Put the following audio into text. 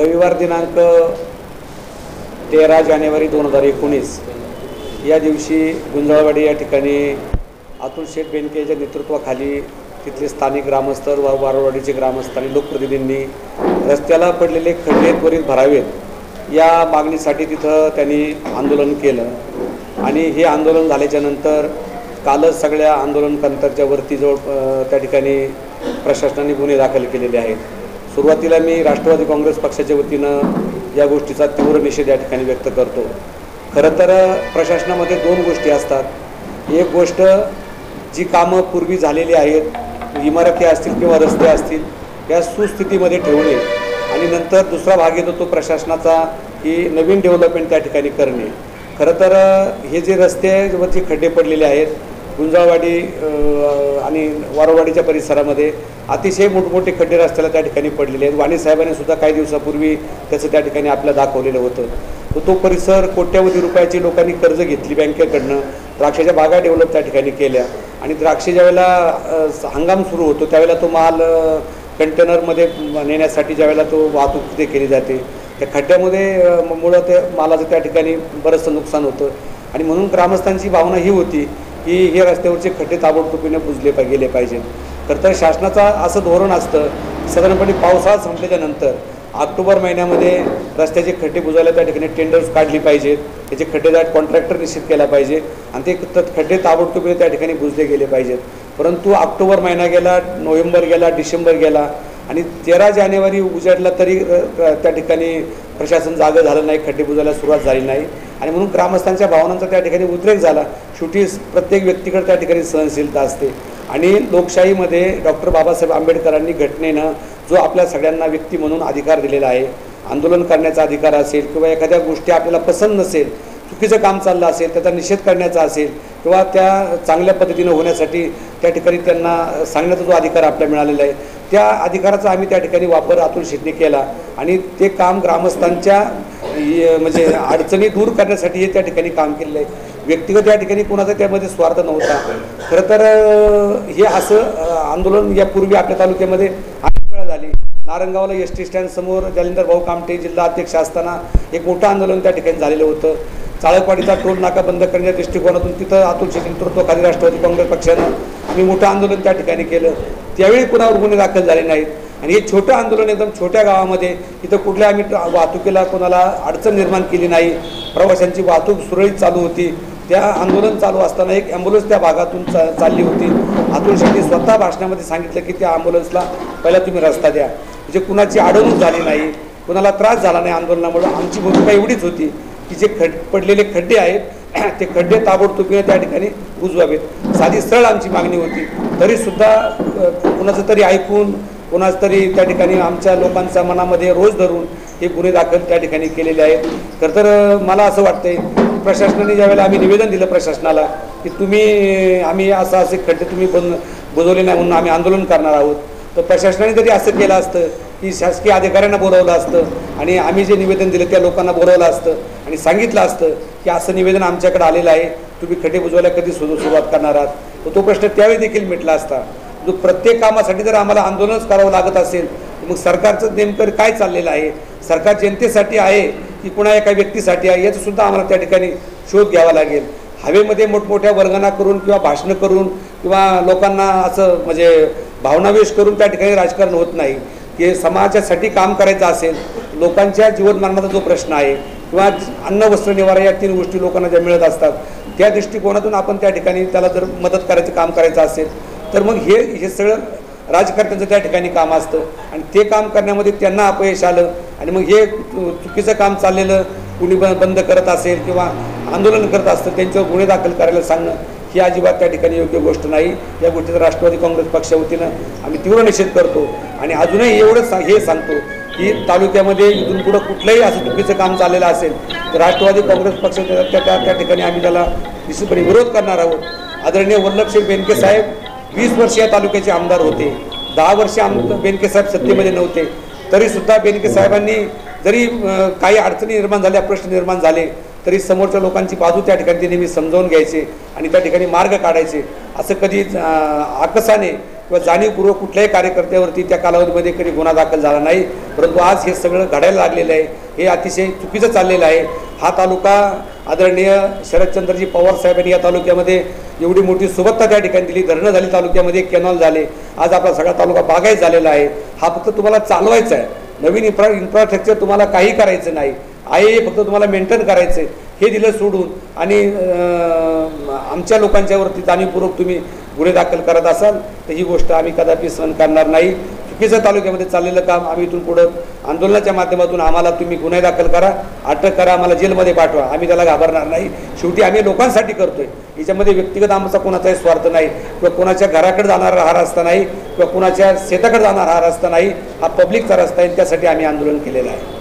रविवार दिनांक तेरा जानेवारी दोन हजार एकोणीस. या दिवशी गुंजाळवाडी या ठिकाणी अतुल शेठ बेनकेच्या नेतृत्वाखाली तिथले स्थानिक ग्रामस्थ व वारवाडीचे ग्रामस्थ आणि लोकप्रतिनिधींनी रस्त्याला पडलेले खड्डे त्वरित भरावेत या मागणीसाठी तिथं त्यांनी आंदोलन केलं. आणि हे आंदोलन झाल्याच्यानंतर कालच सगळ्या आंदोलनकर्त्यांच्या वरती जवळ त्या ठिकाणी प्रशासनाने गुन्हे दाखल केलेले आहेत. सुरुवातीला मी राष्ट्रवादी काँग्रेस पक्षाच्या वतीनं या गोष्टीचा तीव्र निषेध या ठिकाणी व्यक्त करतो. खरं तर प्रशासनामध्ये दोन गोष्टी असतात. एक गोष्ट जी कामं पूर्वी झालेली आहेत इमारती असतील किंवा रस्ते असतील या सुस्थितीमध्ये ठेवणे आणि नंतर दुसरा भाग येतो तो प्रशासनाचा की नवीन डेव्हलपमेंट त्या ठिकाणी करणे. खरं तर हे जे रस्त्यावरचे खड्डे पडलेले आहेत गुंजाळवाडी आणि वारोवाडीच्या परिसरामध्ये अतिशय मोठमोठे खड्डे रस्त्याला त्या ठिकाणी पडलेले आहेत. वाणी साहेबांनी सुद्धा काही दिवसापूर्वी त्याचं त्या ठिकाणी आपल्याला दाखवलेलं होतं. तर तो परिसर कोट्यावधी रुपयाची लोकांनी कर्ज घेतली बँकेकडनं. द्राक्षाच्या बागा डेव्हलप त्या ठिकाणी केल्या. आणि द्राक्ष ज्यावेळेला हंगाम सुरू होतो त्यावेळेला तो माल कंटेनरमध्ये नेण्यासाठी ज्यावेळेला तो वाहतूक तिथे केली जाते. त्या खड्ड्यामध्ये मुळं ते मालाचं त्या ठिकाणी बरंचसं नुकसान होतं. आणि म्हणून ग्रामस्थांची भावना ही होती की हे रस्त्यावरचे खड्डे ताबडतोबीने बुजले पा गेले पाहिजेत. तर तर शासनाचा असं धोरण असतं साधारणपणे पावसाळा संपल्याच्यानंतर ऑक्टोबर महिन्यामध्ये रस्त्याचे खड्डे बुजायला त्या ठिकाणी टेंडर्स काढली पाहिजेत. त्याचे खड्डेदार कॉन्ट्रॅक्टर निश्चित केला पाहिजे आणि ते तर खड्डे ताबडतोबीने त्या ठिकाणी बुजले गेले पाहिजेत. परंतु ऑक्टोबर महिना गेला नोव्हेंबर गेला डिसेंबर गेला आणि तेरा जानेवारी उजाडला तरी त्या ठिकाणी प्रशासन जागं झालं नाही खड्डे बुजायला सुरुवात झाली नाही. आणि म्हणून ग्रामस्थांच्या भावनांचा त्या ठिकाणी उद्रेक झाला. शेवटी प्रत्येक व्यक्तीकडे त्या ठिकाणी सहनशीलता असते. आणि लोकशाहीमध्ये डॉक्टर बाबासाहेब आंबेडकरांनी घटनेनं जो आपल्या सगळ्यांना व्यक्ती म्हणून अधिकार दिलेला आहे आंदोलन करण्याचा अधिकार असेल किंवा एखाद्या गोष्टी आपल्याला पसंत नसेल चुकीचं काम चाललं असेल त्याचा निषेध करण्याचा असेल किंवा त्या चांगल्या पद्धतीनं होण्यासाठी त्या ठिकाणी त्यांना सांगण्याचा जो अधिकार आपल्याला मिळालेला आहे त्या अधिकाराचा आम्ही त्या ठिकाणी वापर अतुल शेटने केला. आणि ते काम ग्रामस्थांच्या म्हणजे अडचणी दूर करण्यासाठी हे त्या ठिकाणी काम केलेलं आहे. व्यक्तिगत या ठिकाणी कोणाचा त्यामध्ये स्वार्थ नव्हता. खरं तर हे असं आंदोलन यापूर्वी आपल्या तालुक्यामध्ये अनेक वेळा झाली. नारंगावला एस टी स्टँड समोर जालिंदर भाऊ कामटे जिल्हा अध्यक्ष असताना एक मोठं आंदोलन त्या ठिकाणी झालेलं होतं. चाळकवाडीचा टोल नाका बंद करण्याच्या दृष्टिकोनातून तिथं अतुलचे शेठ नेतृत्वाखाली राष्ट्रवादी काँग्रेस पक्षानं मी मोठं आंदोलन त्या ठिकाणी केलं. त्यावेळी कुणावर गुन्हे दाखल झाले नाहीत. आणि हे छोटं आंदोलन एकदम छोट्या गावामध्ये इथं कुठल्या आम्ही वाहतुकीला कोणाला अडचण निर्माण केली नाही प्रवाशांची वाहतूक सुरळीत चालू होती. त्या आंदोलन चालू असताना एक ॲम्ब्युलन्स त्या भागातून चा चालली होती. अतुल शेट्टी स्वतः भाषणामध्ये सांगितलं की त्या ॲम्ब्युलन्सला पहिला तुम्ही रस्ता द्या. म्हणजे कुणाची अडवणूक झाली नाही कुणाला त्रास झाला नाही आंदोलनामुळे. आमची भूमिका एवढीच होती की जे खड पडलेले खड्डे आहेत ते खड्डे ताबडतोबीने त्या ठिकाणी बुजवावेत साधी सरळ आमची मागणी होती. तरीसुद्धा कुणाचं तरी ऐकून कोणाच तरी त्या ठिकाणी आमच्या लोकांच्या मनामध्ये रोज धरून हे गुन्हे दाखल त्या ठिकाणी केलेले आहेत. खरं तर मला असं वाटतंय प्रशासनाने ज्यावेळेला आम्ही निवेदन दिलं प्रशासनाला की तुम्ही आम्ही असं असे खड्डे तुम्ही बंद बुजवले नाही म्हणून आम्ही आंदोलन करणार आहोत. तर प्रशासनाने जरी असं केलं असतं की शासकीय अधिकाऱ्यांना बोलवलं असतं आणि आम्ही जे निवेदन दिलं त्या लोकांना बोलवलं असतं आणि सांगितलं असतं की असं निवेदन आमच्याकडे आलेलं आहे तुम्ही खड्डे बुजवायला कधी सुरू सुरुवात करणार आहात? तर तो प्रश्न त्यावेळी देखील मिटला असता. जो प्रत्येक कामासाठी जर आम्हाला आंदोलनच करावं लागत असेल मग सरकारचं नेमकं काय चाललेलं आहे? सरकार जनतेसाठी आहे की कुणा एका व्यक्तीसाठी आहे? याचा सुद्धा आम्हाला त्या ठिकाणी शोध घ्यावा लागेल. हवेमध्ये मोठमोठ्या वर्गना करून किंवा भाषणं करून किंवा लोकांना असं म्हणजे भावनावेश करून त्या ठिकाणी राजकारण होत नाही. की समाजासाठी काम करायचं असेल लोकांच्या जीवनमानाचा जो प्रश्न आहे किंवा अन्न वस्त्र निवारा या तीन गोष्टी लोकांना ज्या मिळत असतात त्या दृष्टिकोनातून आपण त्या ठिकाणी त्याला जर मदत करायचं काम करायचं असेल तर मग हे हे सगळं राजकर्त्यांचं त्या ठिकाणी काम असतं. आणि ते काम करण्यामध्ये त्यांना अपयश आलं आणि मग हे चुकीचं काम चाललेलं कुणी ब बंद करत असेल किंवा आंदोलन करत असतं त्यांच्यावर गुन्हे दाखल करायला सांगणं ही अजिबात त्या ठिकाणी योग्य गोष्ट नाही. या गोष्टीचा राष्ट्रवादी काँग्रेस पक्षा वतीनं आम्ही तीव्र निषेध करतो. आणि अजूनही एवढंच सा हे सांगतो की तालुक्यामध्ये इथून पुढं कुठलंही असं चुकीचं काम चाललेलं असेल तर राष्ट्रवादी काँग्रेस पक्ष त्या त्या त्या ठिकाणी आम्ही त्याला निश्चितपणे विरोध करणार आहोत. आदरणीय वल्लभशेठ बेनके साहेब वीस वर्ष या तालुक्याचे आमदार होते. दहा वर्ष आम बेनके साहेब सत्तेमध्ये नव्हते. तरी सुद्धा बेनके साहेबांनी जरी काही अडचणी निर्माण झाल्या प्रश्न निर्माण झाले तरी समोरच्या लोकांची बाजू त्या ठिकाणी ते नेहमी समजावून घ्यायचे आणि त्या ठिकाणी मार्ग काढायचे. असं कधी आकसाने किंवा जाणीवपूर्वक कुठल्याही कार्यकर्त्यावरती त्या कालावधीमध्ये कधी गुन्हा दाखल झाला नाही परंतु आज हे सगळं घडायला लागलेलं आहे. हे अतिशय चुकीचं चाललेलं आहे. हा तालुका आदरणीय शरदचंद्रजी पवार साहेबांनी या तालुक्यामध्ये एवढी मोठी सुबत्ता त्या ठिकाणी दिली. धरणं झाली तालुक्यामध्ये कॅनॉल झाले. आज आपला सगळा तालुका बागायत झालेला आहे. हा फक्त तुम्हाला चालवायचा आहे. नवीन इन्फ्रा इन्फ्रास्ट्रक्चर तुम्हाला काही करायचं नाही. आहे फक्त तुम्हाला मेंटेन करायचं आहे हे दिलं सोडून आणि आमच्या लोकांच्यावरती जाणीवपूर्वक तुम्ही गुन्हे दाखल करत असाल तर ही गोष्ट आम्ही कदापि सहन करणार नाही. चुकीचं तालुक्यामध्ये चाललेलं काम आम्ही इथून पुढं आंदोलनाच्या माध्यमातून आम्हाला तुम्ही गुन्हे दाखल करा अटक करा आम्हाला जेलमध्ये पाठवा. आम्ही त्याला घाबरणार नाही. शेवटी आम्ही लोकांसाठी करतोय. याच्यामध्ये व्यक्तिगत आमचा कोणाचाही स्वार्थ नाही किंवा कोणाच्या घराकडे जाणारा हा रस्ता नाही किंवा कोणाच्या शेताकडे जाणारा हा रस्ता नाही. हा पब्लिकचा रस्ता आहे त्यासाठी आम्ही आंदोलन केलेलं आहे.